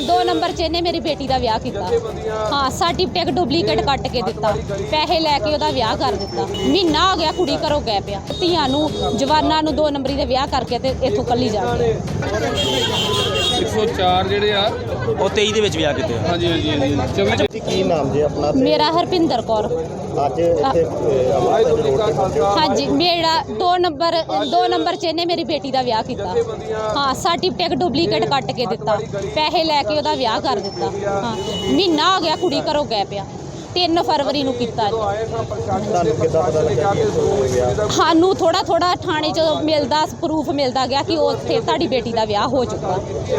ਦੋ ਨੰਬਰ 'ਚ ਇਹਨੇ ਮੇਰੀ ਬੇਟੀ ਦਾ ਵਿਆਹ ਕੀਤਾ। ਹਾਂ ਸਰਟੀਫਿਕੇਟ ਡੁਪਲੀਕੇਟ ਕੱਟ ਕੇ ਦਿੱਤਾ। ਪੈਸੇ ਲੈ ਕੇ ਉਹਦਾ ਵਿਆਹ ਕਰ ਦਿੱਤਾ। ਮਹੀਨਾ ਹੋ ਗਿਆ ਕੁੜੀ ਘਰੋਂ ਗਏ ਪਿਆ। ਧੀਆਂ ਨੂੰ, ਜਵਾਨਾਂ ਨੂੰ ਦੋ ਨੰਬਰੀ ਦੇ ਵਿਆਹ ਕਰਕੇ ਤੇ ਇੱਥੋਂ ਕੱਲੀ ਜਾਂਦੇ 104 ਜਿਹੜੇ ਆ ਉਹ 23 ਦੇ ਵਿੱਚ ਵਿਆਹ ਕੀਤੇ ਆ। ਹਾਂਜੀ ਹਾਂਜੀ ਹਾਂਜੀ। 24 ਜੀ ਕੀ ਨਾਮ ਜੀ ਆਪਣਾ ਤੇ? ਮੇਰਾ ਹਰਪਿੰਦਰ ਕੌਰ। ਅੱਜ ਇੱਥੇ ਅਹ, ਅੰਮ੍ਰਿਤਸਰ ਰੋਡ ਤੇ ਪਹੁੰਚੇ ਹੋ। ਹਾਂਜੀ ਮੇਰਾ ਦੋ ਨੰਬਰ ਦੋ ਨੰਬਰ 'ਚ ਇਹਨੇ ਮੇਰੀ ਬੇਟੀ ਦਾ ਵਿਆਹ ਕੀਤਾ। ਹਾਂ ਸਰਟੀਫਿਕੇਟ ਡੁਪਲੀਕੇਟ ਕੱਟ ਕੇ ਦਿੱਤਾ। ਪੈਸੇ ਲੈ ਕੇ ਉਹਦਾ ਵਿਆਹ ਕਰ ਦਿੱਤਾ। ਹਾਂ ਮਹੀਨਾ ਹੋ ਗਿਆ ਕੁੜੀ ਘਰੋਂ ਗਏ ਪਿਆ। 3 ਫਰਵਰੀ ਨੂੰ ਕੀਤਾ ਜੀ। ਤੁਹਾਨੂੰ ਕਿੱਦਾਂ ਪਤਾ ਲੱਗਾ ਕਿ ਇੱਥੋਂ ਹੋ ਗਿਆ? ਸਾਨੂੰ ਥੋੜਾ ਥੋੜਾ ਥਾਣੇ 'ਚ ਮਿਲਦਾ ਪ੍ਰੂਫ ਮਿਲਦਾ ਗਿਆ ਕਿ ਉੱਥੇ ਤੁਹਾਡੀ ਬੇਟੀ ਦਾ ਵਿਆਹ ਹੋ ਚੁੱਕਾ।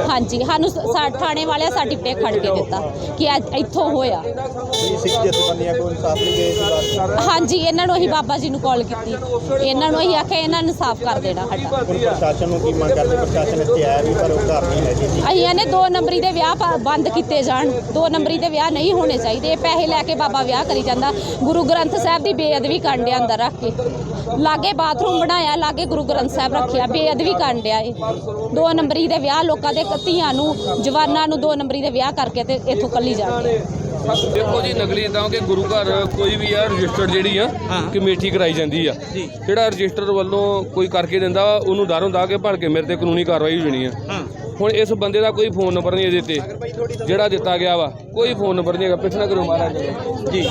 ਹਾਂਜੀ ਸਾਨੂੰ ਸ- ਸਾ- ਥਾਣੇ ਵਾਲਿਆਂ ਸਰਟੀਫਿਕੇਟ ਖੜ ਕੇ ਦਿੱਤਾ ਕਿ ਅੱਜ ਇੱਥੋਂ ਹੋਇਆ। ਕੀ ਸਿੱਖ ਜਥੇਬੰਦੀਆਂ ਕੋਲ ਇਨਸਾਫ ਨਹੀਂ ਗਏ ਇਸ ਵਾਰ ਹਾਂਜੀ ਇਹਨਾਂ ਨੂੰ ਅਸੀਂ ਬਾਬਾ ਜੀ ਨੂੰ ਕਾਲ ਕੀਤੀ। ਇਹਨਾਂ ਨੂੰ ਅਸੀਂ ਆਖਿਆ ਇਹਨਾਂ ਨੂੰ ਇਨਸਾਫ ਕਰ ਦੇਣਾ ਸਾਡਾ। ਹੁਣ ਪ੍ਰਸ਼ਾਸਨ ਨੂੰ ਕੀ ਮੰਗ ਕਰਦੇ? ਪ੍ਰਸ਼ਾਸਨ ਇੱਥੇ ਆਇਆ ਵੀ ਪਰ ਉਹ ਘਰ ਨਹੀਂ ਹੈਗੇ ਜੀ। ਅਸੀਂ ਇਹਨੇ ਦੋ ਨੰਬਰੀ ਦੇ ਵਿਆਹ ਪ- ਬੰਦ ਕੀਤੇ ਜਾਣ। ਦੋ ਨੰਬਰੀ ਦੇ ਵਿਆਹ ਨਹੀਂ ਹੋਣੇ ਚਾਹੀਦੇ। ਇਹ ਪੈਸੇ ਲੈ ਕੇ ਬਾਬਾ ਵਿਆਹ ਕਰੀ ਜਾਂਦਾ। ਗੁਰੂ ਗ੍ਰੰਥ ਸਾਹਿਬ ਦੀ ਬੇਅਦਬੀ ਕਰਨ ਡਿਆ ਅੰਦਰ ਰੱਖ ਕੇ। ਲਾਗੇ ਬਾਥਰੂਮ ਬਣਾਇਆ ਲਾਗੇ ਗੁਰੂ ਗ੍ਰੰਥ ਸਾਹਿਬ ਰੱਖਿਆ। ਬੇਅਦਬੀ ਕਰਨ ਡਿਆ ਇਹ। ਦੋ ਨੰਬਰੀ ਦੇ ਵਿਆਹ ਲੋਕਾਂ ਦੇ ਧੀਆਂ ਨੂੰ ਜਵਾਨਾਂ ਨੂੰ ਦੋ ਨੰਬਰੀ ਦੇ ਵਿਆਹ ਕਰਕੇ ਤੇ ਇੱਥੋਂ ਕੱਲੀ ਜਾਂਦੇ ਦੇਖੋ ਜੀ ਨਕਲੀ ਤਾਂ ਕਿ ਗੁਰੂ ਘਰ ਕੋਈ ਵੀ ਆ ਰਜਿਸਟਰਡ ਜਿਹੜੀ ਆ। ਕਮੇਟੀ ਕਰਾਈ ਜਾਂਦੀ ਆ। ਜਿਹੜਾ ਰਜਿਸਟਰ ਵੱਲੋਂ ਕੋਈ ਕਰਕੇ ਦਿੰਦਾ ਉਹਨੂੰ ਡਰ ਹੁੰਦਾ ਕਿ ਭੜ ਕੇ ਮੇਰੇ ਤੇ ਕਾਨੂੰਨੀ ਕਾਰਵਾਈ ਹੋ ਜਾਣੀ ਆ। ਹਾਂ। ਹੁਣ ਇਸ ਬੰਦੇ ਦਾ ਕੋਈ ਫੋਨ ਨੰਬਰ ਨਹੀਂ ਇਹਦੇ ਤੇ। ਜਿਹੜਾ ਦਿੱਤਾ ਗਿਆ ਵਾ ਕੋਈ ਫੋਨ ਨੰਬਰ ਨਹੀਂ ਹੈਗਾ। ਪਿੱਛਣਾ ਕਰੋ ਮਹਾਰਾਜ ਜੀ।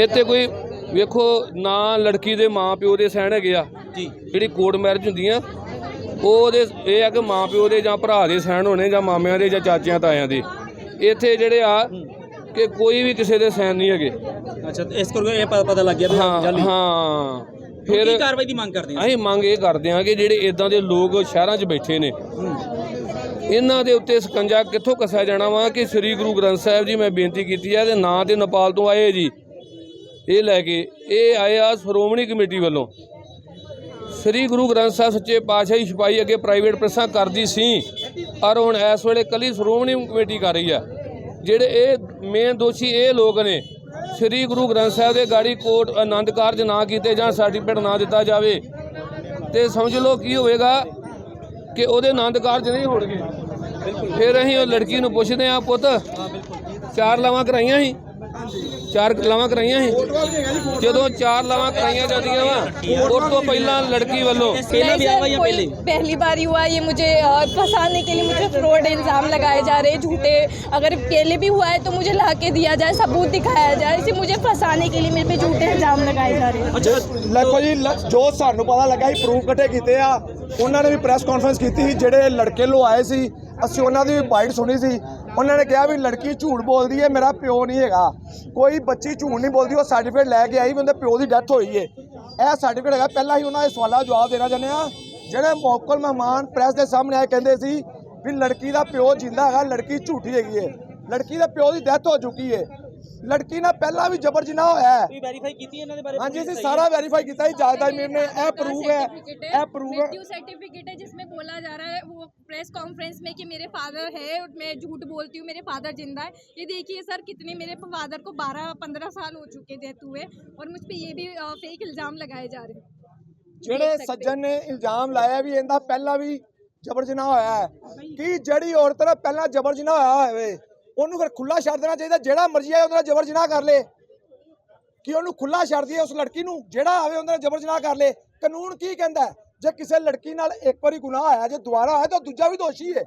ਇਹ ਤੇ ਕੋਈ ਵੇਖੋ ਨਾ ਲੜਕੀ ਦੇ ਮਾਂ ਪਿਓ ਦੇ ਸਹਿਣ ਹੈਗੇ ਆ। ਜੀ। ਜਿਹੜੀ ਕੋਰਟ ਮੈਰਿਜ ਹੁੰਦੀ ਆ ਉਹ ਉਹਦੇ ਇਹ ਆ ਕਿ ਮਾਂ ਪਿਓ ਦੇ ਜਾਂ ਭਰਾ ਦੇ ਸਹਿਣ ਹੋਣੇ ਜਾਂ ਮਾਮਿਆਂ ਦੇ ਜਾਂ ਚਾਚਿਆਂ ਤਾਇਆਂ ਦੇ। ਇੱਥੇ ਜਿਹੜੇ ਆ ਕਿ ਕੋਈ ਵੀ ਕਿਸੇ ਦੇ ਸਹਿਣ ਨਹੀਂ ਹੈਗੇ। ਅੱਛਾ ਇਸ ਕਰਕੇ ਇਹ ਪਤਾ ਲੱਗ ਗਿਆ ਹਾਂ ਹਾਂ। ਫਿਰ ਕੀ ਕਾਰਵਾਈ ਦੀ ਮੰਗ ਕਰਦੇ ਆ? ਅਸੀਂ ਮੰਗ ਇਹ ਕਰਦੇ ਹਾਂ ਕਿ ਜਿਹੜੇ ਇਦਾਂ ਦੇ ਲੋਕ ਸ਼ਹਿਰਾਂ 'ਚ ਬੈਠੇ ਨੇ ਇਹਨਾਂ ਦੇ ਉੱਤੇ ਸਕੰਜਾ ਕਿੱਥੋਂ ਕੱਸਿਆ ਜਾਣਾ ਵਾ ਕਿ ਸ੍ਰੀ ਗੁਰੂ ਗ੍ਰੰਥ ਸਾਹਿਬ ਜੀ ਮੈਂ ਬੇਨਤੀ ਕੀਤੀ ਹੈ ਤੇ ਨਾਂ ਤੇ ਨੇਪਾਲ ਤੋਂ ਆਏ ਜੀ। ਇਹ ਲੈ ਕੇ ਇਹ ਆਏ ਆ ਸ਼੍ਰੋਮਣੀ ਕਮੇਟੀ ਵੱਲੋਂ। ਸ੍ਰੀ ਗੁਰੂ ਗ੍ਰੰਥ ਸਾਹਿਬ ਸੱਚੇ ਪਾਤਸ਼ਾਹੀ ਛਪਾਈ ਅੱਗੇ ਪ੍ਰਾਈਵੇਟ ਪ੍ਰੈਸਾਂ ਕਰਦੀ ਸੀ ਪਰ ਹੁਣ ਇਸ ਵੇਲੇ ਕੱਲੀ ਸ਼੍ਰੋਮਣੀ ਕਮੇਟੀ ਕਰ ਰਹੀ ਆ। ਜਿਹੜੇ ਇਹ ਮੇਨ ਦੋਸ਼ੀ ਇਹ ਲੋਕ ਨੇ ਸ੍ਰੀ ਗੁਰੂ ਗ੍ਰੰਥ ਸਾਹਿਬ ਦੇ ਗਾੜੀ ਕੋਟ ਆਨੰਦ ਕਾਰਜ ਨਾ ਕੀਤੇ ਜਾਂ ਸਰਟੀਫਿਕੇਟ ਨਾ ਦਿੱਤਾ ਜਾਵੇ ਤੇ ਸਮਝ ਲਓ ਕੀ ਹੋਵੇਗਾ ਕਿ ਉਹਦੇ ਆਨੰਦ ਕਾਰਜ ਨਹੀਂ ਹੋਣਗੇ। ਫਿਰ ਅਸੀਂ ਉਹ ਲੜਕੀ ਨੂੰ ਪੁੱਛਦੇ ਆ ਪੁੱਤ ਚਾਰ ਲਾਵਾਂ ਕਰਾਈਆਂ ਸੀ? ਚਾਰ ਲਾਵਾਂ ਕਰਾਈਆਂ ਸੀ ਜਦੋਂ ਚਾਰ ਲਾਵਾਂ ਕਰਾਈਆਂ ਜਾਂਦੀਆਂ ਵਾ ਉਸ ਤੋਂ ਪਹਿਲਾਂ ਲੜਕੀ ਵੱਲੋਂ ਪਹਿਲਾ नहीं ਵਿਆਹ ਵਾ सर, ਜਾਂ कोई ਪਹਿਲੇ पहली बार ही हुआ ये मुझे अ, फंसाने के लिए मुझे फ्रॉड इल्ज़ाम लगाए जा रहे हैं झूठे अगर पहले भी हुआ है तो मुझे ला के दिया जाए सबूत दिखाया जाए इसे मुझे फंसाने के लिए मेरे पे झूठे इल्ज़ाम लगाए जा रहे हैं ਅੱਛਾ ਦੇਖੋ ਜੀ ਲ- ਜੋ ਸਾਨੂੰ ਪਤਾ ਲੱਗਾ ਸੀ ਪ੍ਰੂਫ ਇਕੱਠੇ ਕੀਤੇ ਆ ਉਹਨਾਂ ਨੇ ਵੀ ਪ੍ਰੈਸ ਕਾਨਫਰੰਸ ਕੀਤੀ ਸੀ ਜਿਹੜੇ ਲੜਕੇ ਲੋ ਆਏ ਸੀ ਅਸੀਂ ਉਹਨਾਂ ਦੀ ਵੀ ਬਾਈਟ ਸੁਣੀ ਸੀ ਉਹਨਾਂ ਨੇ ਕਿਹਾ ਵੀ ਲੜਕੀ ਝੂਠ ਬੋਲਦੀ ਹੈ, ਮੇਰਾ ਪਿਓ ਨਹੀਂ ਹੈਗਾ। ਕੋਈ ਬੱਚੀ ਝੂਠ ਨਹੀਂ ਬੋਲਦੀ, ਉਹ ਸਰਟੀਫਿਕੇਟ ਲੈ ਕੇ ਆਈ ਵੀ ਉਹਦੇ ਪਿਓ ਦੀ ਡੈਥ ਹੋਈ ਹੈ ਇਹ ਸਰਟੀਫਿਕੇਟ ਹੈਗਾ, ਪਹਿਲਾਂ ਹੀ ਉਹਨਾਂ ਦੇ ਸਵਾਲਾਂ ਦਾ ਜਵਾਬ ਦੇਣਾ ਚਾਹੁੰਦੇ ਆ ਜਿਹੜੇ ਮੌਕਲ ਮਹਿਮਾਨ ਪ੍ਰੈਸ ਦੇ ਸਾਹਮਣੇ ਆਏ ਕਹਿੰਦੇ ਸੀ ਵੀ ਲੜਕੀ ਦਾ ਪਿਓ ਜਿੰਦਾ ਹੈਗਾ, ਲੜਕੀ ਝੂਠੀ ਹੈਗੀ ਹੈ ਲੜਕੀ ਦੇ ਪਿਓ ਦੀ ਡੈਥ ਹੋ ਚੁੱਕੀ ਹੈ ਲੜਕੀ ਨਾਲ ਪਹਿਲਾਂ ਵੀ ਜਬਰ ਜਨਾਹ ਹੋਇਆ ਹੈ ਤੁਸੀਂ ਵੈਰੀਫਾਈ ਕੀਤੀ ਇਹਨਾਂ ਦੇ ਬਾਰੇ ਹਾਂਜੀ ਅਸੀਂ ਸਾਰਾ ਵੈਰੀਫਾਈ ਕੀਤਾ ਜੀ ਜਾਇਦਾ ਮੀਰ ਨੇ ਇਹ ਪ੍ਰੂਫ ਹੈ ਇਹ ਪ੍ਰੂਫ ਹੈ मृत्यु सर्टिफिकेट है जिसमें बोला जा रहा है वो प्रेस कॉन्फ्रेंस में कि मेरे फादर है और मैं झूठ बोलती हूँ मेरे फादर जिंदा है ये देखिए सर कितने मेरे फादर को 12 15 साल हो चुके डेथ हुए और मुझ पे ये भी फेक इल्ज़ाम लगाए जा रहे हैं ਜਿਹੜੇ ਸੱਜਣ ਨੇ ਇਲਜ਼ਾਮ ਲਾਇਆ ਵੀ ਇਹਦਾ ਪਹਿਲਾਂ ਵੀ ਜਬਰ ਜਨਾਹ ਹੋਇਆ ਹੈ ਕਿ ਜਿਹੜੀ ਔਰਤ ਨਾਲ ਪਹਿਲਾਂ ਜਬਰ ਜਨਾਹ ਹੋਇਆ ਹੋਵੇ ਉਹਨੂੰ ਫਿਰ ਖੁੱਲਾ ਛੱਡ ਦੇਣਾ ਚਾਹੀਦਾ, ਜਿਹੜਾ ਮਰਜ਼ੀ ਆਏ ਉਹਦੇ ਨਾਲ ਜਬਰ ਜਨਾਹ ਕਰ ਲੇ। ਕਿ ਉਹਨੂੰ ਖੁੱਲਾ ਛੱਡ ਦਈਏ ਉਸ ਲੜਕੀ ਨੂੰ, ਜਿਹੜਾ ਆਵੇ ਉਹਦੇ ਨਾਲ ਜਬਰ ਜਨਾਹ ਕਰ ਲੇ। ਕਾਨੂੰਨ ਕੀ ਕਹਿੰਦਾ ਜੇ ਕਿਸੇ ਲੜਕੀ ਨਾਲ ਇੱਕ ਵਾਰੀ ਗੁਨਾਹ ਹੋਇਆ, ਜੇ ਦੁਬਾਰਾ ਹੋਇਆ ਤਾਂ ਦੂਜਾ ਵੀ ਦੋਸ਼ੀ ਹੈ।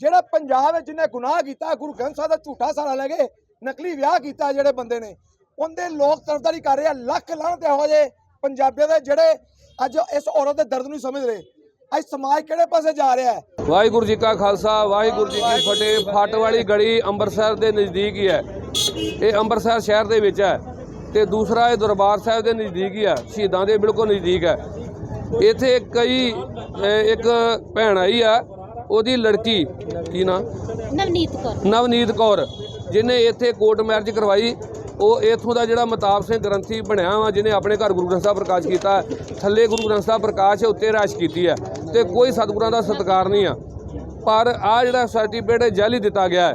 ਜਿਹੜਾ ਪੰਜਾਬ ਵਿੱਚ ਜਿਹਨੇ ਗੁਨਾਹ ਕੀਤਾ, ਗੁਰੂ ਗ੍ਰੰਥ ਸਾਹਿਬ ਦਾ ਝੂਠਾ ਸਾਰਾ ਲੈ ਕੇ ਨਕਲੀ ਵਿਆਹ ਕੀਤਾ ਜਿਹੜੇ ਬੰਦੇ ਨੇ, ਉਹਦੇ ਲੋਕ ਤਰਫਦਾਰੀ ਕਰ ਰਹੇ ਆ, ਲੱਖ ਲਾਹਨਤ ਇਹੋ ਜਿਹੇ ਪੰਜਾਬੀਆਂ ਦੇ ਜਿਹੜੇ ਅੱਜ ਇਸ ਔਰਤ ਦੇ ਦਰਦ ਨੂੰ ਸਮਝ ਰਹੇ ਅੱਜ ਸਮਾਜ ਕਿਹੜੇ ਪਾਸੇ ਜਾ ਰਿਹਾ ਹੈ? ਵਾਹਿਗੁਰੂ ਜੀ ਕਾ ਖਾਲਸਾ ਵਾਹਿਗੁਰੂ ਜੀ ਕੀ ਫਤਿਹ। ਫੱਟ ਵਾਲੀ ਗੜੀ ਅੰਮ੍ਰਿਤਸਰ ਦੇ ਨਜ਼ਦੀਕ ਹੀ ਹੈ। ਇਹ ਅੰਮ੍ਰਿਤਸਰ ਸ਼ਹਿਰ ਦੇ ਵਿੱਚ ਹੈ ਤੇ ਦੂਸਰਾ ਇਹ ਦਰਬਾਰ ਸਾਹਿਬ ਦੇ ਨਜ਼ਦੀਕ ਹੀ ਹੈ। ਸ਼ਹੀਦਾਂ ਦੇ ਬਿਲਕੁਲ ਨਜ਼ਦੀਕ ਹੈ। ਇੱਥੇ ਕਈ ਇੱਕ ਭੈਣ ਆਈ ਆ ਉਹਦੀ ਲੜਕੀ ਕੀ ਨਾਂ? ਨਵਨੀਤ ਕੌਰ। ਨਵਨੀਤ ਕੌਰ। ਜਿਹਨੇ ਇੱਥੇ ਕੋਰਟ ਮੈਰਿਜ ਕਰਵਾਈ, ਉਹ ਇਥੋਂ ਦਾ ਜਿਹੜਾ ਮਤਾਬ ਸਿੰਘ ਗ੍ਰੰਥੀ ਬਣਿਆ ਵਾ ਜਿਹਨੇ ਆਪਣੇ ਘਰ ਗੁਰੂ ਗ੍ਰੰਥ ਸਾਹਿਬ ਪ੍ਰਕਾਸ਼ ਕੀਤਾ ਥੱਲੇ ਗੁਰੂ ਗ੍ਰੰਥ ਸਾਹਿਬ ਪ੍ਰਕਾਸ਼ ਹੈ, ਉੱਤੇ ਰਾਸ਼ ਕੀਤੀ ਹੈ, ਤੇ ਕੋਈ ਸਤਿਗੁਰਾਂ ਦਾ ਸਤਿਕਾਰ ਨਹੀਂ ਆ। ਪਰ ਆ ਜਿਹੜਾ ਸਰਟੀਫਿਕੇਟ ਜਾਲੀ ਦਿੱਤਾ ਗਿਆ ਹੈ।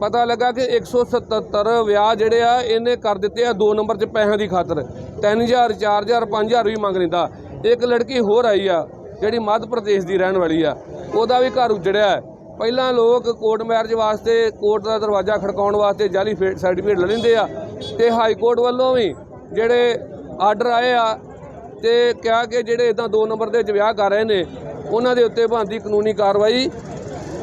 ਪਤਾ ਲੱਗਾ ਕਿ 177 ਵਿਆਹ ਜਿਹੜੇ ਆ, ਇਹਨੇ ਕਰ ਦਿੱਤੇ ਆ 2 ਨੰਬਰ 'ਚ ਪੈਸਿਆਂ ਦੀ ਖਾਤਰ। 3000 4000 5000 ਵੀ ਮੰਗ ਲੈਂਦਾ। ਇੱਕ ਲੜਕੀ ਹੋਰ ਆਈ ਆ, ਜਿਹੜੀ ਮੱਧ ਪ੍ਰਦੇਸ਼ ਦੀ ਰਹਿਣ ਵਾਲੀ ਆ। ਉਹਦਾ ਵੀ ਘਰ ਉਜੜਿਆ ਹੈ। ਪਹਿਲਾਂ ਲੋਕ ਕੋਰਟ ਮੈਰਿਜ ਵਾਸਤੇ, ਕੋਰਟ ਦਾ ਦਰਵਾਜ਼ਾ ਖੜਕਾਉਣ ਵਾਸਤੇ ਜਾਲੀ ਸਰਟੀਫਿਕੇਟ ਲੈ ਲੈਂਦੇ ਆ ਤੇ ਹਾਈ ਕੋਰਟ ਵੱਲੋਂ ਵੀ ਜਿਹੜੇ ਆਰਡਰ ਆਏ ਆ ਤੇ ਕਿਹਾ ਕਿ ਜਿਹੜੇ ਇਦਾਂ ਦੋ ਨੰਬਰ ਦੇ ਵਿਆਹ ਕਰ ਰਹੇ ਨੇ, ਉਹਨਾਂ ਦੇ ਉੱਤੇ ਬਣਦੀ ਕਾਨੂੰਨੀ ਕਾਰਵਾਈ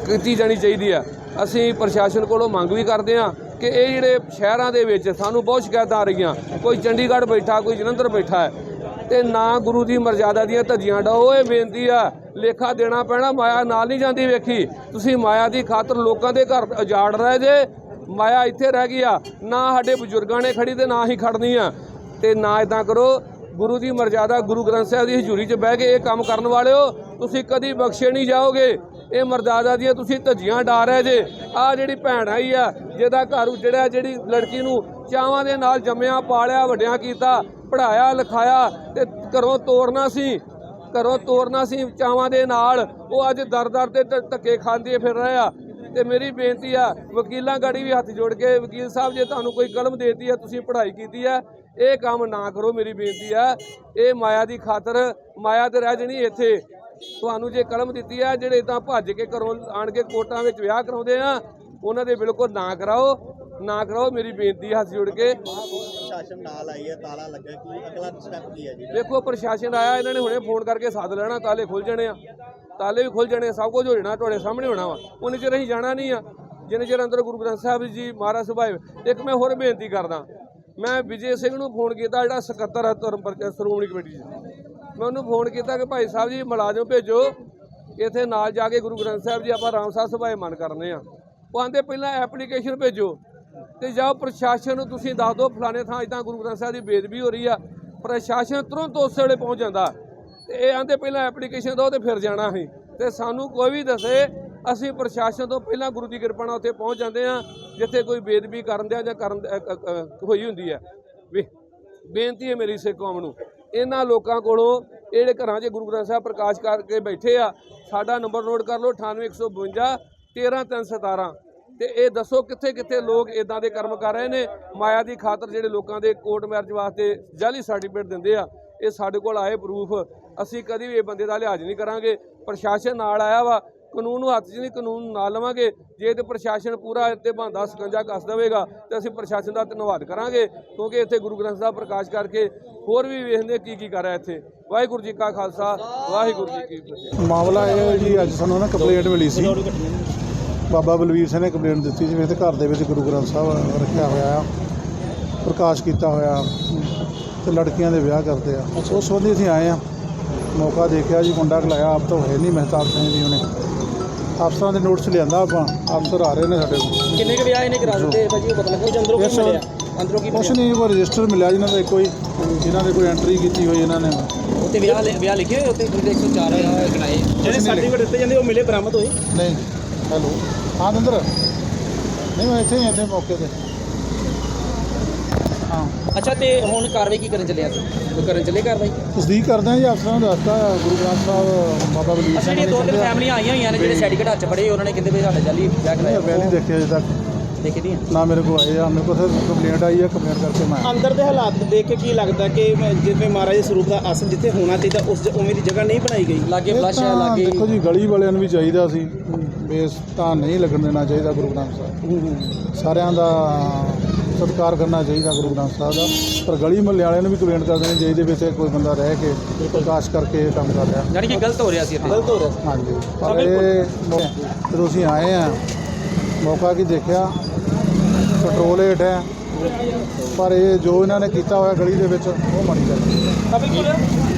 ਕੀਤੀ ਜਾਣੀ ਚਾਹੀਦੀ ਆ। ਅਸੀਂ ਪ੍ਰਸ਼ਾਸਨ ਕੋਲੋਂ ਮੰਗ ਵੀ ਕਰਦੇ ਆ ਕਿ ਇਹ ਜਿਹੜੇ ਸ਼ਹਿਰਾਂ ਦੇ ਵਿੱਚ ਸਾਨੂੰ ਬਹੁਤ ਸ਼ਿਕਾਇਤਾਂ ਆ ਰਹੀਆਂ, ਕੋਈ ਚੰਡੀਗੜ੍ਹ ਬੈਠਾ, ਕੋਈ ਜਲੰਧਰ ਬੈਠਾ ਹੈ ਤੇ ਨਾ ਗੁਰੂ ਦੀ ਮਰਜ਼ਾਦਾ ਦੀਆਂ ਧੱਜੀਆਂ ਡਾਓ ਇਹ ਬੇਨਤੀ ਆ, ਲੇਖਾ ਦੇਣਾ ਪੈਣਾ, ਮਾਇਆ ਨਾਲ ਨਹੀਂ ਜਾਂਦੀ ਵੇਖੀ। ਤੁਸੀਂ ਮਾਇਆ ਦੀ ਖਾਤਰ ਲੋਕਾਂ ਦੇ ਘਰ ਉਜਾੜ ਰਹੇ ਜੇ, ਮਾਇਆ ਇੱਥੇ ਰਹਿ ਗਈ ਆ। ਨਾ ਸਾਡੇ ਬਜ਼ੁਰਗਾਂ ਨੇ ਖੜੀ ਤੇ ਨਾ ਹੀ ਖੜਨੀ ਆ। ਤੇ ਨਾ ਇਦਾਂ ਕਰੋ, ਗੁਰੂ ਦੀ ਮਰਜ਼ਾਦਾ ਗੁਰੂ ਗ੍ਰੰਥ ਸਾਹਿਬ ਦੀ ਹਜ਼ੂਰੀ 'ਚ ਬਹਿ ਕੇ ਇਹ ਕੰਮ ਕਰਨ ਵਾਲਿਓ, ਤੁਸੀਂ ਕਦੀ ਬਖਸ਼ੇ ਨਹੀਂ ਜਾਓਗੇ। ਇਹ ਮਰਜ਼ਾਦਾ ਦੀਆਂ ਤੁਸੀਂ ਧੱਜੀਆਂ ਡਾ ਰਹੇ ਜੇ। ਆ ਜਿਹੜੀ ਭੈਣ ਆਈ ਆ, ਜਿਹਦਾ ਘਰ ਉਜੜਿਆ, ਜਿਹੜੀ ਲੜਕੀ ਨੂੰ ਚਾਵਾਂ ਦੇ ਨਾਲ ਜੰਮਿਆ, ਪਾਲਿਆ, ਵੱਡਿਆਂ ਕੀਤਾ ਪੜਾਇਆ ਲਿਖਾਇਆ ਤੇ ਘਰੋਂ ਤੋਰਨਾ ਸੀ। ਘਰੋਂ ਤੋਰਨਾ ਸੀ ਚਾਵਾਂ ਦੇ ਨਾਲ। ਉਹ ਅੱਜ ਦਰ-ਦਰ ਤੇ ਧੱਕੇ ਖਾਂਦੀ ਫਿਰ ਰਹੇ ਆ। ਤੇ ਮੇਰੀ ਬੇਨਤੀ ਆ, ਵਕੀਲਾਂ ਗਾੜੀ ਵੀ ਹੱਥ ਜੋੜ ਕੇ, ਵਕੀਲ ਸਾਹਿਬ ਜੇ ਤੁਹਾਨੂੰ ਕੋਈ ਕਲਮ ਦੇਤੀ ਹੈ ਤੁਸੀਂ ਪੜ੍ਹਾਈ ਕੀਤੀ ਹੈ ਇਹ ਕੰਮ ਨਾ ਕਰੋ ਮੇਰੀ ਬੇਨਤੀ ਆ। ਇਹ ਮਾਇਆ ਦੀ ਖਾਤਰ, ਮਾਇਆ ਤੇ ਰਹਿ ਜਣੀ ਇੱਥੇ। ਤੁਹਾਨੂੰ ਜੇ ਕਲਮ ਦਿੱਤੀ ਆ, ਜਿਹੜੇ ਇਦਾਂ ਭੱਜ ਕੇ ਘਰੋਂ ਆਣ ਕੇ ਕੋਟਾਂ ਵਿੱਚ ਵਿਆਹ ਕਰਾਉਂਦੇ ਆ, ਉਹਨਾਂ ਦੇ ਬਿਲਕੁਲ ਨਾ ਕਰਾਓ। ਨਾ ਕਰਾਓ ਮੇਰੀ ਬੇਨਤੀ ਹੱਥ ਜੋੜ ਕੇ। ਪ੍ਰਸ਼ਾਸਨ ਨਾਲ ਆਈ ਹੈ, ਤਾਲਾ ਲੱਗਾ ਕੀ ਅਗਲਾ ਸਟੈਪ ਕੀ ਹੈ ਜੀ? ਦੇਖੋ, ਪ੍ਰਸ਼ਾਸਨ ਆਇਆ, ਇਹਨਾਂ ਨੇ ਹੁਣੇ ਫੋਨ ਕਰਕੇ ਸੱਦ ਲੈਣਾ, ਤਾਲੇ ਖੁੱਲ ਜਾਣੇ ਆ। ਤਾਲੇ ਵੀ ਖੁੱਲ ਜਾਣੇ ਸਭ ਕੁਝ ਹੋ ਜਾਣਾ, ਤੁਹਾਡੇ ਸਾਹਮਣੇ ਹੋਣਾ ਵਾ। ਉਹਨੇ ਚਿਰ ਅਸੀਂ ਜਾਣਾ ਨਹੀਂ ਆ। ਜਿੰਨੇ ਚਿਰ ਅੰਦਰ ਗੁਰੂ ਗ੍ਰੰਥ ਸਾਹਿਬ ਜੀ, ਮਹਾਰਾਜ ਸੁਭਾਏ ਇੱਕ ਮੈਂ ਹੋਰ ਬੇਨਤੀ ਕਰਦਾ, ਮੈਂ ਵਿਜੇ ਸਿੰਘ ਨੂੰ ਫੋਨ ਕੀਤਾ, ਜਿਹੜਾ ਸਕੱਤਰ ਹੈ ਧਰਮ ਪ੍ਰਚਾਰ ਸ਼੍ਰੋਮਣੀ ਕਮੇਟੀ ਦਾ ਮੈਂ ਉਹਨੂੰ ਫੋਨ ਕੀਤਾ ਕਿ ਭਾਈ ਸਾਹਿਬ ਜੀ, ਮੁਲਾਜ਼ਮ ਭੇਜੋ। ਇੱਥੇ ਨਾਲ ਜਾ ਕੇ ਗੁਰੂ ਗ੍ਰੰਥ ਸਾਹਿਬ ਜੀ, ਆਪਾਂ ਰਾਮ ਸਾਹਿਬ ਸੁਭਾਏ ਮਨ ਕਰਨੇ ਆ। ਉਹ ਆਂਦੇ, ਪਹਿਲਾਂ ਐਪਲੀਕੇਸ਼ਨ ਭੇਜੋ। ਤੇ ਜਾਓ ਪ੍ਰਸ਼ਾਸਨ ਨੂੰ ਤੁਸੀਂ ਦੱਸ ਦਿਓ, ਫਲਾਣੇ ਥਾਂ ਇਦਾਂ ਗੁਰੂ ਗ੍ਰੰਥ ਸਾਹਿਬ ਦੀ ਬੇਦਬੀ ਹੋ ਰਹੀ ਆ, ਪ੍ਰਸ਼ਾਸਨ ਤੁਰੰਤ ਉਸ ਵੇਲੇ ਪਹੁੰਚ ਜਾਂਦਾ। ਤੇ ਇਹ ਆਂਦੇ ਪਹਿਲਾਂ ਐਪਲੀਕੇਸ਼ਨ ਦਿਓ ਤੇ ਫਿਰ ਜਾਣਾ ਅਸੀਂ। ਤੇ ਸਾਨੂੰ ਕੋਈ ਵੀ ਦੱਸੇ, ਅਸੀਂ ਪ੍ਰਸ਼ਾਸਨ ਤੋਂ ਪਹਿਲਾਂ ਗੁਰੂ ਦੀ ਕਿਰਪਾ ਨਾਲ ਉੱਥੇ ਪਹੁੰਚ ਜਾਂਦੇ ਆ ਜਿੱਥੇ ਕੋਈ ਬੇਦਬੀ ਕਰਨ ਦਿਆ ਜਾਂ ਕਰਨ ਹੋਈ ਹੁੰਦੀ ਹੈ ਵੀ ਬੇਨਤੀ ਹੈ ਮੇਰੀ ਸਿੱਖ ਕੌਮ ਨੂੰ, ਇਹਨਾਂ ਲੋਕਾਂ ਕੋਲੋਂ ਇਹ ਜਿਹੜੇ ਘਰਾਂ 'ਚ ਗੁਰੂ ਗ੍ਰੰਥ ਸਾਹਿਬ ਪ੍ਰਕਾਸ਼ ਕਰਕੇ ਬੈਠੇ ਆ, ਸਾਡਾ ਨੰਬਰ ਨੋਟ ਕਰ ਲਓ 98152 13317 ਤੇ ਇਹ ਦੱਸੋ ਕਿੱਥੇ ਕਿੱਥੇ ਲੋਕ ਇਦਾਂ ਦੇ ਕਰਮ ਕਰ ਰਹੇ ਨੇ? ਮਾਇਆ ਦੀ ਖਾਤਰ ਜਿਹੜੇ ਲੋਕਾਂ ਦੇ ਕੋਰਟ ਮੈਰਿਜ ਵਾਸਤੇ ਜਾਲੀ ਸਰਟੀਫਿਕੇਟ ਦਿੰਦੇ ਆ, ਇਹ ਸਾਡੇ ਕੋਲ ਆਏ ਪ੍ਰੂਫ ਅਸੀਂ ਕਦੀ ਵੀ ਇਹ ਬੰਦੇ ਦਾ ਲਿਹਾਜ਼ ਨਹੀਂ ਕਰਾਂਗੇ। ਪ੍ਰਸ਼ਾਸਨ ਨਾਲ ਆਇਆ ਵਾ, ਕਾਨੂੰਨ ਨੂੰ ਹੱਥ 'ਚ ਨਹੀਂ, ਕਾਨੂੰਨ ਨਾਲ ਲਵਾਂਗੇ। ਜੇ ਤੇ ਪ੍ਰਸ਼ਾਸਨ ਪੂਰਾ ਇੱਥੇ ਬੰਦਾ ਸਕੰਜਾ ਕੱਸ ਦੇਵੇਗਾ, ਤੇ ਅਸੀਂ ਪ੍ਰਸ਼ਾਸਨ ਦਾ ਧੰਨਵਾਦ ਕਰਾਂਗੇ, ਕਿਉਂਕਿ ਇੱਥੇ ਗੁਰੂ ਗ੍ਰੰਥ ਸਾਹਿਬ ਪ੍ਰਕਾਸ਼ ਕਰਕੇ ਹੋਰ ਵੀ ਵੇਖਦੇ ਕੀ ਕੀ ਕਰ ਰਿਹਾ ਇੱਥੇ। ਵਾਹਿਗੁਰੂ ਜੀ ਕਾ ਖਾਲਸਾ, ਵਾਹਿਗੁਰੂ ਜੀ ਕੀ ਫਤਿਹ। ਮਾਮਲਾ ਇਹ ਜੀ, ਅੱਜ ਸਾਨੂੰ ਨਾ ਕੰਪਲੇਂਟ ਮਿਲੀ ਸੀ। ਬਾਬਾ ਬਲਵੀਰ ਸਿੰਘ ਨੇ ਕੰਪਲੇਂਟ ਦਿੱਤੀ ਜਿਵੇਂ ਤੇ ਘਰ ਦੇ ਵਿੱਚ ਗੁਰੂ ਗ੍ਰੰਥ ਸਾਹਿਬ ਰੱਖਿਆ ਹੋਇਆ ਆ ਪ੍ਰਕਾਸ਼ ਕੀਤਾ ਹੋਇਆ ਤੇ ਲੜਕੀਆਂ ਦੇ ਵਿਆਹ ਕਰਦੇ ਆ। ਉਸ ਸੰਬੰਧੀ ਅਸੀਂ ਆਏ ਆ। ਮੌਕਾ ਦੇਖਿਆ ਜੀ ਮੁੰਡਾ ਖਲਾਇਆ ਆਪ ਤਾਂ ਹੈ ਨਹੀਂ ਮਹਿਤਾਬ ਸਿੰਘ ਜੀ ਉਹਨੇ। ਅਫਸਰਾਂ ਦੇ ਨੋਟਿਸ ਲਿਆਂਦਾ ਆਪਾਂ ਅਫਸਰ ਆ ਰਹੇ ਨੇ ਸਾਡੇ ਕੋਲ। ਕਿੰਨੇ ਕੁ ਵਿਆਹ ਇਹਨੇ ਕਰਾ ਦਿੱਤੇ ਭਾਜੀ ਉਹ ਪਤਾ ਲੱਗਾ ਅੰਦਰੋਂ ਕੀ. ਮਿਲਿਆ? ਅੰਦਰੋਂ ਕੀ ਕੁਛ ਨਹੀਂ ਉਹ ਰਜਿਸਟਰ ਮਿਲਿਆ ਜਿਨ੍ਹਾਂ ਦਾ ਕੋਈ ਜਿਨ੍ਹਾਂ ਦੇ ਕੋਈ ਐਂਟਰੀ ਕੀਤੀ ਹੋਈ ਇਹਨਾਂ ਨੇ। ਉੱਤੇ ਵਿਆਹ ਵਿਆਹ ਲਿਖੇ ਹੋਏ ਉੱਤੇ ਜਿਹੜੇ 104 ਵਿਆਹ ਕਰਾਏ ਜਿਹੜੇ ਸਰਟੀਫਿਕੇਟ ਦਿੱਤੇ ਜਾਂਦੇ ਉਹ ਮਿਲੇ ਬਰਾਮਦ ਹੋਏ? ਨਹੀਂ। ਹੈਲੋ। ਹਾਂ ਦੰਦਰ ਨਹੀਂ ਮੈਂ ਇੱਥੇ ਹੀ ਇੱਥੇ ਮੌਕੇ ਤੇ। ਹਾਂ। ਅੱਛਾ ਤੇ ਹੁਣ ਕਾਰਵਾਈ ਕੀ ਕਰਨ ਚੱਲਿਆ ਸੀ ਕੋਈ ਕਰਨ ਚੱਲੇ ਕਾਰਵਾਈ? ਤਸਦੀਕ ਕਰਦੇ ਹਾਂ ਜੀ ਅਫਸਰਾਂ ਨੂੰ ਦੱਸਤਾ ਗੁਰੂ ਗ੍ਰੰਥ ਸਾਹਿਬ ਬਾਬਾ ਅੱਛਾ ਸਿੰਘ ਜਿਹੜੀਆਂ ਨੇ ਦੋ ਤਿੰਨ ਫੈਮਲੀਆਂ ਆਈਆਂ ਹੋਈਆਂ ਨੇ ਜਿਹੜੇ ਸਰਟੀਫਿਕੇਟ ਹੱਥ 'ਚ ਫੜੇ ਉਹਨਾਂ ਨੇ ਕਹਿੰਦੇ ਵੀ ਸਾਡਾ ਜਾਲੀ ਕਰਾਇਆ ਮੈਂ ਨਹੀਂ ਦੇਖਿਆ ਅਜੇ ਤੱਕ। ਦੇਖੀ ਨਾ ਮੇਰੇ ਕੋਲ ਆਏ ਆ ਮੇਰੇ ਸਿਰਫ ਕੰਪਲੇਂਟ ਆਈ ਹੈ ਕੰਪਲੇਂਟ ਕਰਕੇ ਮੈਂ ਆਇਆ। ਅੰਦਰ ਦੇ ਹਾਲਾਤ ਦੇਖ ਕੇ ਕੀ ਲੱਗਦਾ ਕਿ ਮੈਂ- ਜਿਵੇਂ ਮਹਾਰਾਜ ਦੇ ਸਰੂਪ ਦਾ ਅਸਲ ਜਿੱਥੇ ਹੋਣਾ ਚਾਹੀਦਾ ਉਸ ਜ- ਉਵੇਂ ਦੀ ਜਗ੍ਹਾ ਨਹੀਂ ਬਣਾਈ ਗਈ? ਲਾਗੇ ਇਹ ਫਲਸ਼ ਹੈ ਤਾਂ ਲਾਗੇ ਦੇਖੋ ਜੀ ਗਲੀ ਵਾਲਿਆਂ ਨੂੰ ਵੀ ਚਾਹੀਦਾ ਸੀ। ਬੇਸ ਤਾਂ ਨਹੀਂ ਲੱਗਣ ਦੇਣਾ ਚਾਹੀਦਾ ਗੁਰੂ ਗ੍ਰੰਥ ਸਾਹਿਬ। ਸਾਰਿਆਂ ਦਾ ਸਤਿਕਾਰ ਕਰਨਾ ਚਾਹੀਦਾ ਗੁਰੂ ਗ੍ਰੰਥ ਸਾਹਿਬ ਦਾ। ਪਰ ਗਲੀ ਮੁਹੱਲੇ ਵਾਲਿਆਂ ਨੂੰ ਵੀ ਕੰਪਲੇਂਟ ਕਰ ਦੇਣੀ ਚਾਹੀਦੀ ਵੀ ਇੱਥੇ ਕੋਈ ਬੰਦਾ ਰਹਿ ਕੇ ਪ੍ਰਕਾਸ਼ ਕਰਕੇ ਇਹ ਕੰਮ ਕਰ ਰਿਹਾ। ਯਾਨੀ ਕਿ ਗਲਤ ਹੋ ਰਿਹਾ ਸੀ ਇੱਥੇ। ਗਲਤ ਹੋ ਰਿਹਾ ਹਾਂਜੀ। ਪਰ ਇਹ ਮੌ- ਜਦੋਂ ਅਸੀਂ ਆਏ ਆ ਮੌਕਾ ਕੀ ਦੇਖਿਆ? ਪੈਟਰੋਲ ਹੇਠ ਹੈ। ਪਰ ਇਹ ਜੋ ਇਹਨਾਂ ਨੇ ਕੀਤਾ ਹੋਇਆ ਗਲੀ ਦੇ ਵਿੱਚ, ਉਹ ਮਾੜੀ ਗੱਲ ਹੈ?